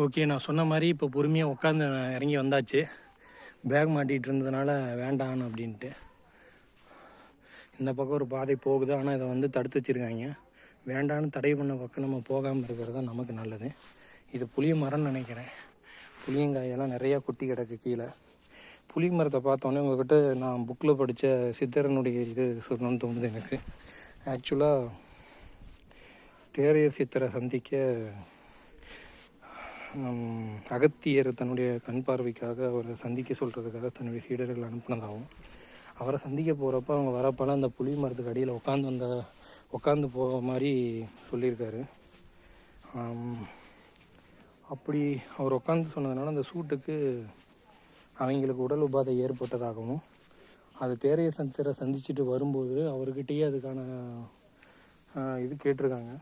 Okay நான் சொன்ன மாதிரி இப்போ பொறுமையாக உட்காந்து இறங்கி வந்தாச்சு. பேக் மாட்டிகிட்டு இருந்ததுனால வேண்டாம் அப்படின்ட்டு. இந்த பக்கம் ஒரு பாதை போகுது. ஆனால் இதை வந்து தடுத்து வச்சுருக்காங்க. வேண்டான்னு தடை பண்ண பக்கம் நம்ம போகாமல் இருக்கிறது தான் நமக்கு நல்லது. இது புளிய மரம்னு நினைக்கிறேன். புளியங்காயெல்லாம் நிறையா குட்டி கிடக்கு கீழே. புளி மரத்தை பார்த்தோன்னே உங்ககிட்ட நான் புக்கில் படித்த சித்தரனுடைய இது சொல்லணும்னு தோணுது எனக்கு. ஆக்சுவலாக தேரையர் சித்தரை சந்திக்க அகத்தியர் தன்னுடைய கண் பார்வைக்காக அவரை சந்திக்க சொல்கிறதுக்காக தன்னுடைய சீடர்கள் அனுப்புனதாகவும் அவரை சந்திக்க போகிறப்ப அவங்க வரப்பெல்லாம் அந்த புளி மரத்துக்கு அடியில் உட்காந்து வந்த உட்காந்து போக மாதிரி சொல்லியிருக்காரு. அப்படி அவர் உட்காந்து சொன்னதுனால அந்த சூட்டுக்கு அவங்களுக்கு உடல் உபாதை ஏற்பட்டதாகவும் அது தேரைய சந்திர சந்திச்சுட்டு வரும்போது அவர்கிட்டயே அதுக்கான இது கேட்டிருக்காங்க.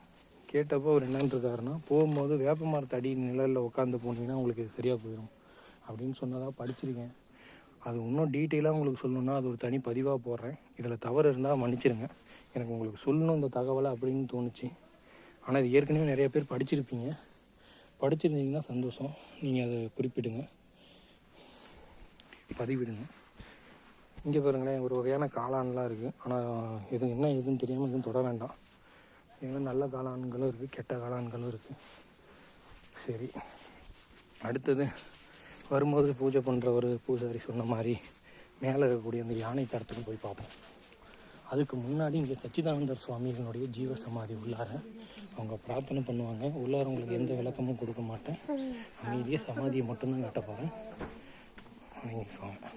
கேட்டப்போ அவர் என்னன்னு இருக்காருன்னா போகும்போது வேப்ப மரத்து அடி நிழலில் உட்காந்து போனீங்கன்னா உங்களுக்கு சரியாக போயிடும் அப்படின்னு சொன்னதாக படிச்சிருக்கேன். அது இன்னும் டீட்டெயிலாக உங்களுக்கு சொல்லணுன்னா அது ஒரு தனி பதிவாக போடுறேன். இதில் தவறு இருந்தால் மன்னிச்சிடுங்க எனக்கு உங்களுக்கு சொல்லணும் இந்த தகவலை அப்படின்னு தோணுச்சு. ஆனால் இது ஏற்கனவே நிறைய பேர் படிச்சிருப்பீங்க. படிச்சிருந்தீங்கன்னா சந்தோஷம். நீங்கள் அதை குறிப்பிடுங்க. பதிவிடுங்க. இங்கே பாருங்களேன் ஒரு வகையான காளான்லாம் இருக்குது ஆனால் எது என்ன எதுன்னு தெரியாமல் எதுவும் தொட வேண்டாம். ஏன்னா நல்ல காளான்களும் இருக்குது கெட்ட காளான்களும் இருக்குது சரி. அடுத்தது வரும்போது பூஜை பண்ணுற ஒரு பூஜாரி சொன்ன மாதிரி மேலே இருக்கக்கூடிய அந்த யானை தரத்துக்கு போய் பார்ப்போம். அதுக்கு முன்னாடி இங்கே சச்சிதானந்தர் சுவாமிகளுடைய ஜீவ சமாதி உள்ளார அவங்க பிரார்த்தனை பண்ணுவாங்க. உள்ளார உங்களுக்கு எந்த விளக்கமும் கொடுக்க மாட்டேன். அமைதியாக சமாதியை மட்டும்தான் கட்ட போகிறேன் வாங்கிக்கோங்க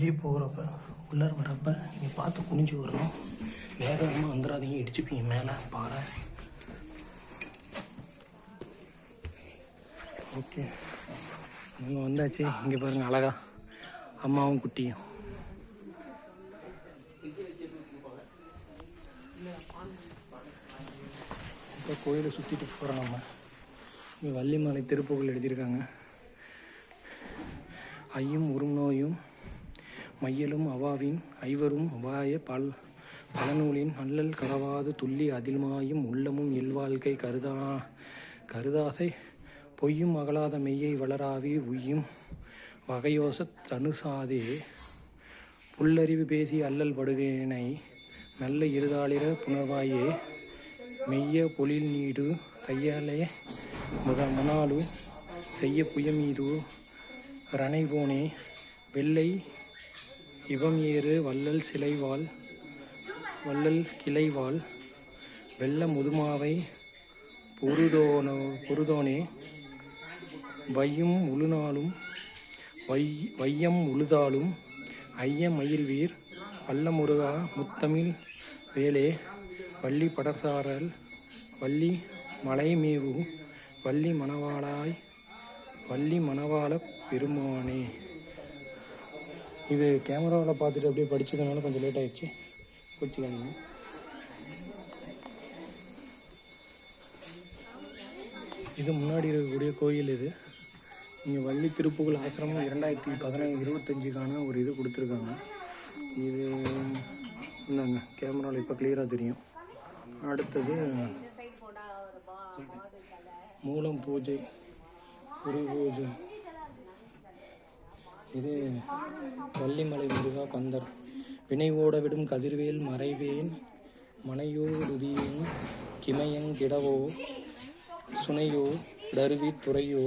வெளியே போகிறப்ப உள்ளார வரப்ப நீங்கள் பார்த்து குனிஞ்சு வரணும். வேகமாக வந்துடாதீங்க இடிச்சுப்பீங்க. மேலே பாறை. ஓகே. நம்ம வந்தாச்சு. இங்கே பாருங்க அழகா. அம்மாவும் குட்டியும். இப்போ கோயிலை சுற்றிட்டு போகிறோம் நம்ம. இங்கே வள்ளிமலை திருப்புகள் எழுதியிருக்காங்க. ஐயும் உருநோயும் நோயும் மையலும் அவாவின் ஐவரும் அவாய பல் பலநூலின் அல்லல் கரவாது துள்ளி அதில்மாயும் உள்ளமும் இல்வாழ்க்கை கருதா கருதாசை பொய்யும் அகலாத மெய்யை வளராவி உய்யும் வகையோச தனுசாதே. புல்லறிவு பேசி அல்லல் படுவேனை நல்ல இருதாளிர புனர்வாயே மெய்ய பொழில் நீடு கையாலே முத முனாலு செய்ய புயமீது ரணைவோனே. வெள்ளை இவம் ஏறு வள்ளல் சிலைவாள் வள்ளல் கிளைவாள் வெள்ள முதுமாவை பொருதோனோ பொருதோனே. வையும் உழுநாளும் வை வையம் உழுதாலும் ஐய மயில்வீர் வல்லமுருகா முத்தமிழ் வேலே. வள்ளி படசாரல் வள்ளி மலைமேவு வள்ளி மணவாளாய் வள்ளி மணவாள பெருமானே. இது கேமராவில் பார்த்துட்டு அப்படியே படிச்சதுனால கொஞ்சம் லேட் ஆயிடுச்சு. கோச்சிக்காதீங்க. இது முன்னாடி இருக்கக்கூடிய கோயில் இது. இங்கே வள்ளி திருப்புகழ் ஆசிரமம் இரண்டாயிரத்தி பதினஞ்சு இருபத்தஞ்சுக்கான ஒரு இது கொடுத்துருக்காங்க. இது இந்தாங்க கேமராவில் இப்போ கிளியராக தெரியும். அடுத்தது மூலம் பூஜை குரு பூஜை. இது வள்ளிமலை முருகா கந்தர். வினை ஓடவிடும் கதிர்வேல் மறைவேன் மனையோடுதியும் கிமையங் கிடவோ சுனையோ டருவி துறையோ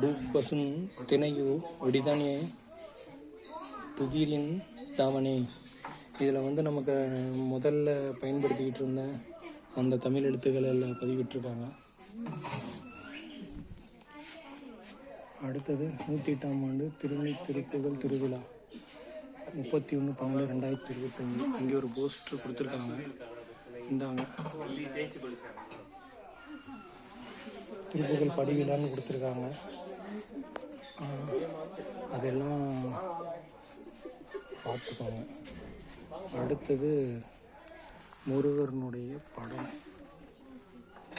டூப்பசும் தினையோ ஒடிதனே துகிரின் தவனே. இதில் வந்து நமக்கு முதல்ல பயன்படுத்திக்கிட்டு இருந்த அந்த தமிழ் எழுத்துக்கள் எல்லாம் பதிவிட்டிருக்காங்க அடுத்தது நூற்றி எட்டாம் ஆண்டு திருநெய் திருப்புகழ் திருவிழா. முப்பத்தி ஒன்று பன்னெண்டு ரெண்டாயிரத்தி இருபத்தஞ்சி. இங்கே ஒரு போஸ்டர் கொடுத்துருக்காங்க. இந்தாங்க. திருப்புகழ் படிவிழான்னு கொடுத்துருக்காங்க. அதெல்லாம் பார்த்துக்கோங்க. அடுத்தது முருகனுடைய படம்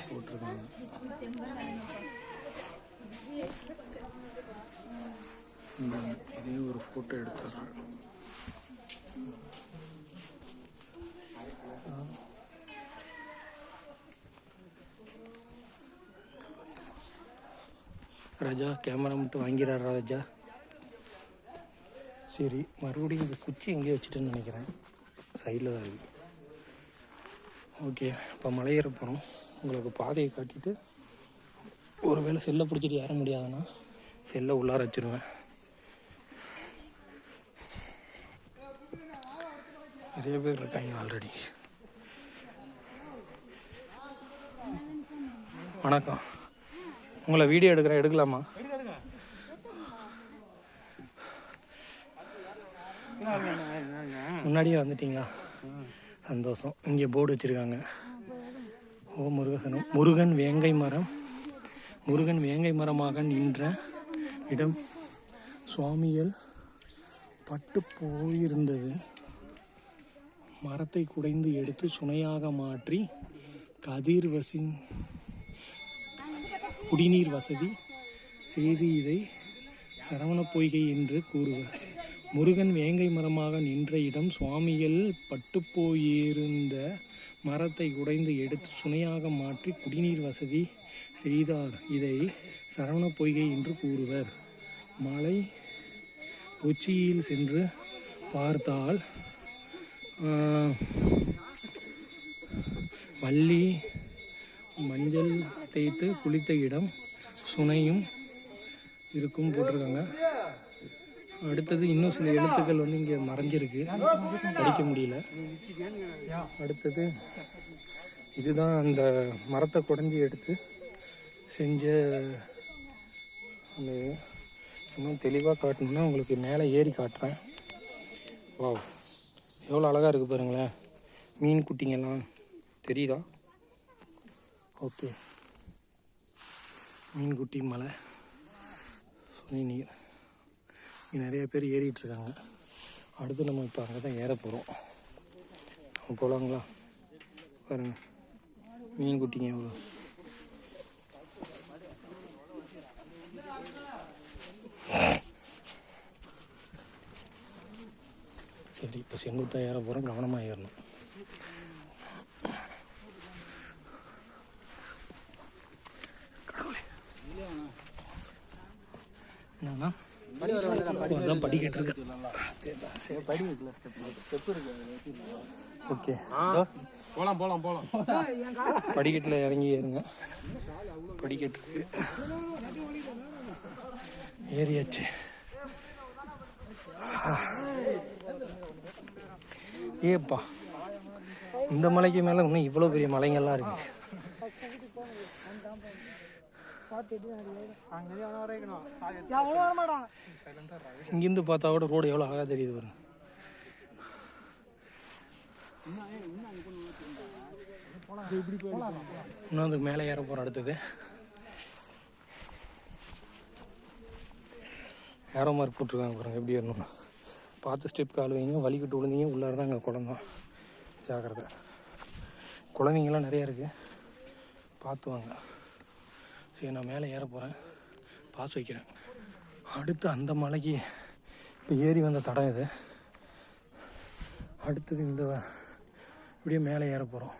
போட்டிருக்காங்க. இதே ஒரு ஃபோட்டோ எடுத்துடுறேன். ராஜா கேமரா மட்டும் வாங்கிறார் ராஜா. சரி மறுபடியும் இந்த குச்சி எங்கேயோ வச்சுட்டுன்னு நினைக்கிறேன். சைடில் தான் இருக்கு. ஓகே இப்போ மலையேற போகிறோம் உங்களுக்கு பாதையை காட்டிட்டு ஒருவேளை செல்லை பிடிச்சிட்டு ஏற முடியாதுன்னா செல்லை உள்ளார வச்சிருவேன். நிறைய பேர் இருக்காங்க ஆல்ரெடி வணக்கம். உங்களை வீடியோ எடுக்கிறேன் எடுக்கலாமா? முன்னாடியே வந்துட்டீங்களா? சந்தோஷம். இங்கே போர்டு வச்சுருக்காங்க. ஓ முருகசனம் முருகன் வேங்கை மரம். முருகன் வேங்கை மரமாக நின்ற இடம் சுவாமிகள் பட்டு போயிருந்தது. மரத்தை குடைந்து எடுத்து சுனையாக மாற்றி கதிர் வசின் குடிநீர் வசதி செய்து இதை சரவண பொய்கை என்று கூறுவர். முருகன் வேங்கை மரமாக நின்ற இடம் சுவாமிகள் பட்டுப்போயிருந்த மரத்தை குடைந்து எடுத்து சுனையாக மாற்றி குடிநீர் வசதி செய்தார். இதை சரவண பொய்கை என்று கூறுவர். மலை உச்சியில் சென்று பார்த்தால் வள்ளி மஞ்சள் தேய்த்து குளித்த இடம் சுனையும் இருக்கும் போட்டிருக்காங்க. அடுத்தது இன்னும் சில எழுத்துக்கள் வந்து இங்கே மறைஞ்சிருக்கு. படிக்க முடியல. அடுத்தது இதுதான் அந்த மரத்தை குடஞ்சி எடுத்து செஞ்ச அந்த இன்னும் தெளிவாக காட்டணும்னா உங்களுக்கு மேலே ஏறி காட்டுறேன். வாவ். எவ்வளோ அழகாக இருக்குது பாருங்களேன். மீன் குட்டிங்கெல்லாம். தெரியுதா? ஓகே. மீன் குட்டி மலை. சுனை நீர். இங்கே நிறைய பேர் ஏறிட்டு இருக்காங்க. அடுத்து நம்ம இப்போ அங்கே தான் ஏற போகிறோம் நம்ம போகலாங்களா பாருங்கள் மீன் குட்டிங்க எவ்வளோ சரி இப்போ செங்குத்தா ஏற போகிறோம் கவனமாக ஏறணும். என்னன்னா படிக்கிட்டு இருக்கு ஓகே. போலாம் போலாம் போலாம். படிக்கட்டில் இறங்கி ஏறுங்க. படிக்கட்டு இருக்கு ஏறியாச்சு. ஏப்பா இந்த மலைக்கு மேலே இன்னும் இவ்வளோ பெரிய மலைங்கள்லாம் இருக்கு. இங்கிருந்து பார்த்தா கூட ரோடு எவ்வளோ அழகாக தெரியுது பாருங்க. இன்னும் அதுக்கு மேலே ஏற போகிறோம் அடுத்தது. ஏரோ மார்க் போட்டிருக்காங்க பாருங்கள் எப்படி ஏறணும் பார்த்து ஸ்டெப் கால் வைங்க. வலிக்கிட்டு விழுந்தீங்க உள்ளார தான் அங்கே குழந்தோம் ஜாக்கிரதை. குழந்தைங்களாம் நிறையா இருக்குது பார்த்து வாங்க. சரி நான் மேலே ஏற போகிறேன் பாஸ் வைக்கிறேன். அடுத்து அந்த மலைக்கு இப்போ ஏறி வந்த தடம் இது. அடுத்தது இந்த இப்படியே மேலே ஏற போகிறோம்